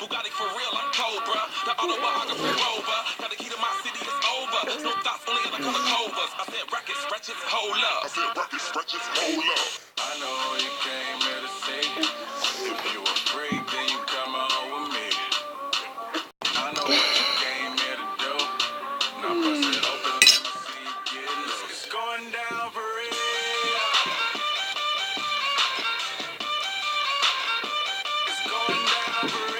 Bugatti for real, I'm Cobra. The autobiography rover. Got the key to my city, it's over. No thoughts, only in the color covers. I said rackets, ratchets, hold up. I said rackets, ratchets, hold up. I know you came here to see. If you a freak, then you come on with me. I know what you came here to do. Now bust it open, let me see you get loose. It's going down for real. It's going down for real.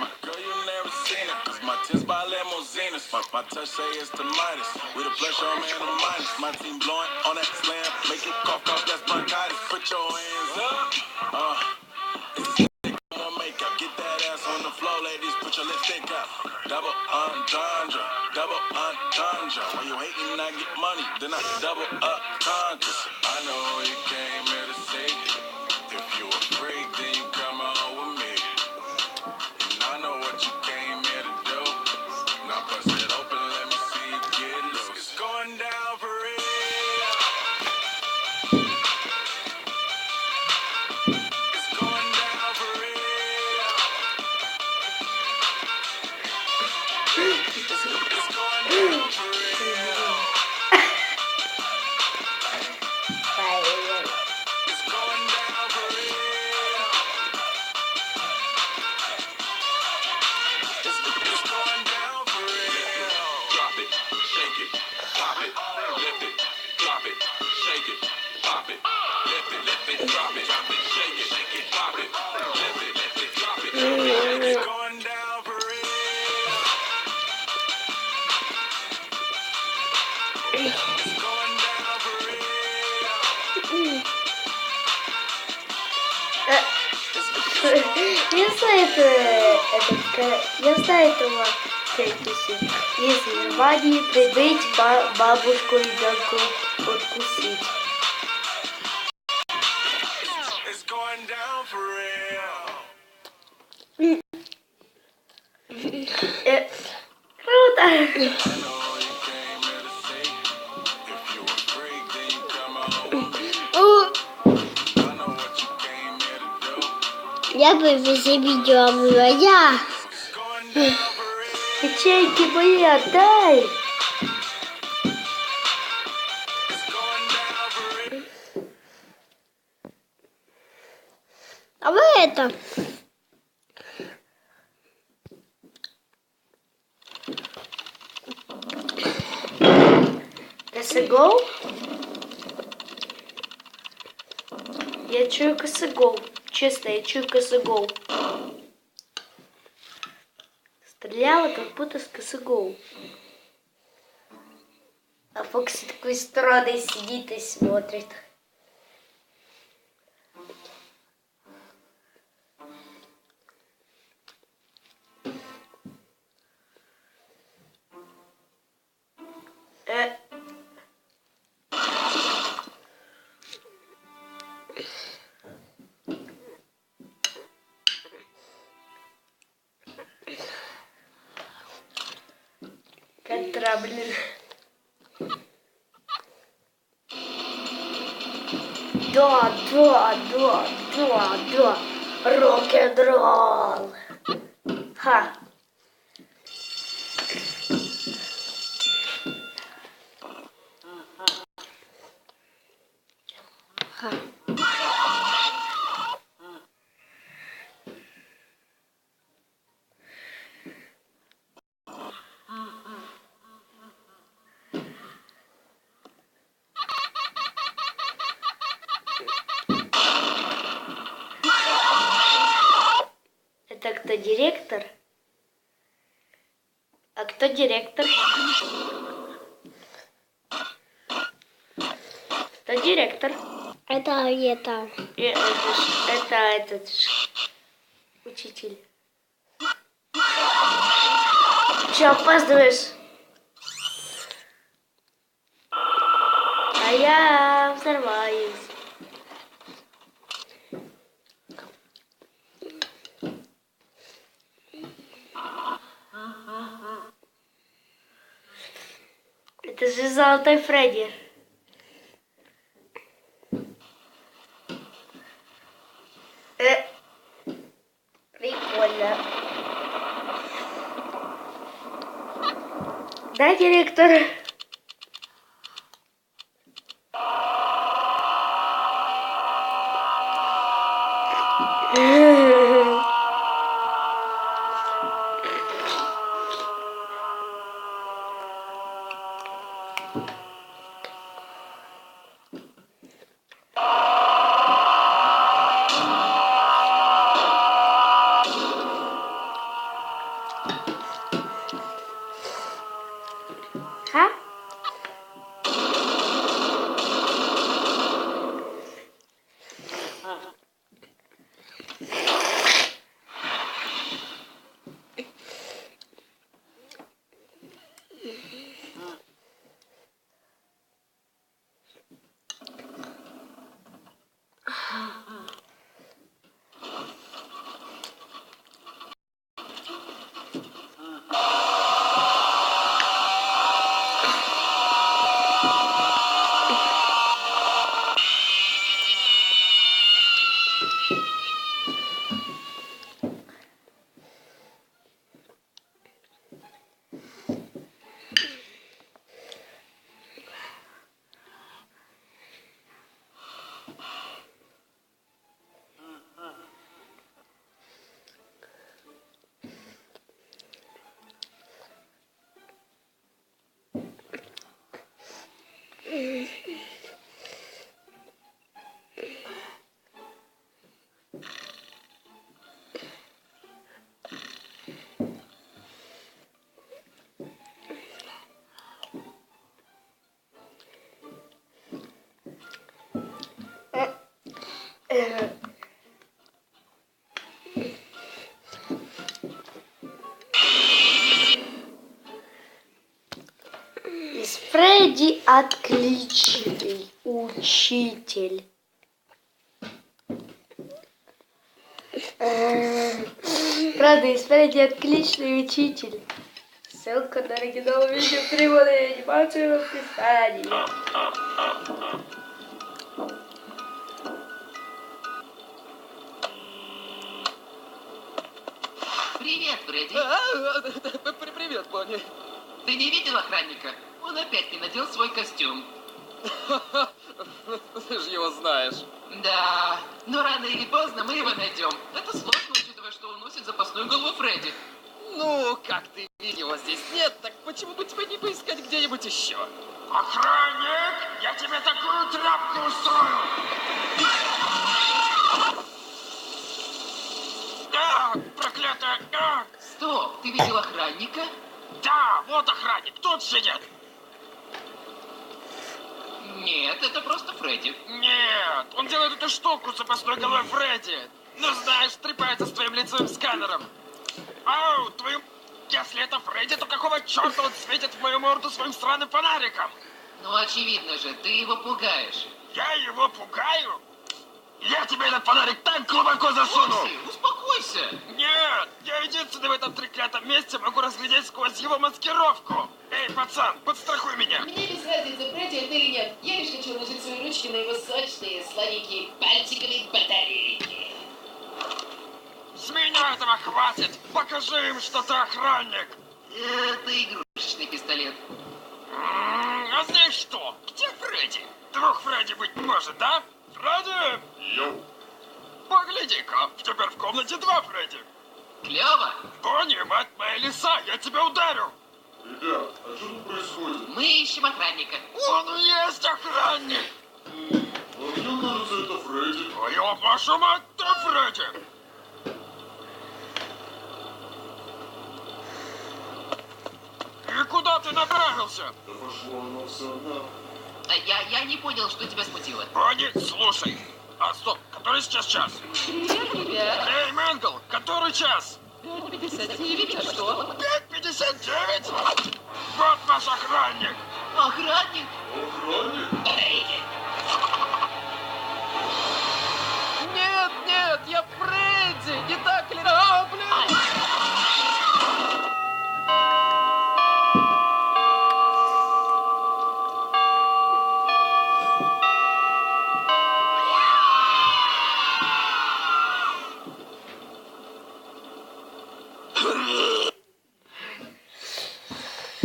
My girl, you never seen it. Cause my touch say it's the Midas. We the plus show man the minus. My team blowing on that slam. Make it cough, cough, that's bronchitis. Put your hands up. Uh, your lipstick up. Double entendre. Double entendre. When you hating, I get money. Then I double up conscious. I know you came here to see. If you a Я знаю это, я знаю этого Кэтиси. Из Германии прибыть ба- бабушку ребенку откусить. Came here to do. Я бы все видео down for real. Печеньки мои отдай. А вы это... Косогол? Я чую косогол. Честно, я чую косогол. Стреляла как будто с косогол. А Фокси такой странный сидит и смотрит. Контра, блин. Да, да, да, да, да. Рок-н-ролл. Ха. Ха. Это кто директор? А кто директор? Это директор. Это это. И это, это этот учитель. Че, опаздываешь? А я взорваюсь. Это же Золотой Фредди. Э, прикольно. Да, директор? Ха? Mm-hmm. Э, Из Фредди отличный учитель. Э, Правда, из Фредди отличный учитель. Ссылка на оригинал видео перевода и анимацию в описании. Привет, Фредди. А, при- Привет, Бонни. Ты не видел охранника? Он опять не надел свой костюм. Ты же его знаешь. Да, но рано или поздно мы его найдем. Это сложно, учитывая, что он носит запасную голову Фредди. Ну, как ты видел, его здесь нет, так почему бы тебе не поискать где-нибудь еще? Охранник, я тебе такую тряпку устрою! А, проклятая! А, Стоп, ты видел охранника? да, вот охранник, тут сидит! Нет, это просто Фредди. Нет, он делает эту штуку с запасной головой Фредди. Ну знаешь, трепается с твоим лицевым сканером. Ау, твою... Если это Фредди, то какого черта он светит в мою морду своим странным фонариком? Ну, очевидно же, ты его пугаешь. Я его пугаю? Я тебе этот фонарик так глубоко засуну! Успокойся. Нет, я единственный в этом треклятом месте могу разглядеть сквозь его маскировку. Эй, пацан, подстрахуй меня. Мне без разницы, Фредди это или нет. Я лишь хочу наложить свои ручки на его сочные, сладенькие пальчиковые батарейки. С меня этого хватит. Покажи им, что ты охранник. Это игрушечный пистолет. М, А знаешь что? Где Фредди? Двух Фредди быть не может, да? Фредди? Йоу. Погляди-ка, теперь в комнате два Фредди. Клево. Бонни, мать моя лиса, я тебя ударю. Ребят, а что тут происходит? Мы ищем охранника. Он и есть охранник. А мне кажется, это Фредди. Твою вашу мать, ты Фредди. И куда ты направился? Да пошло оно все на... Я, я не понял, что тебя смутило. Бонни, слушай. А, стоп, который сейчас час? Ребят, Эй, Мэнгл, который час? 59, а что? 5.59? Вот наш охранник. Охранник? Охранник? Нет,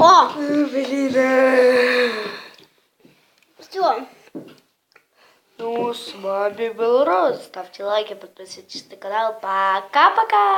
О, Блин. все. Ну, с вами был Роз. Ставьте лайки, подписывайтесь на канал. Пока-пока.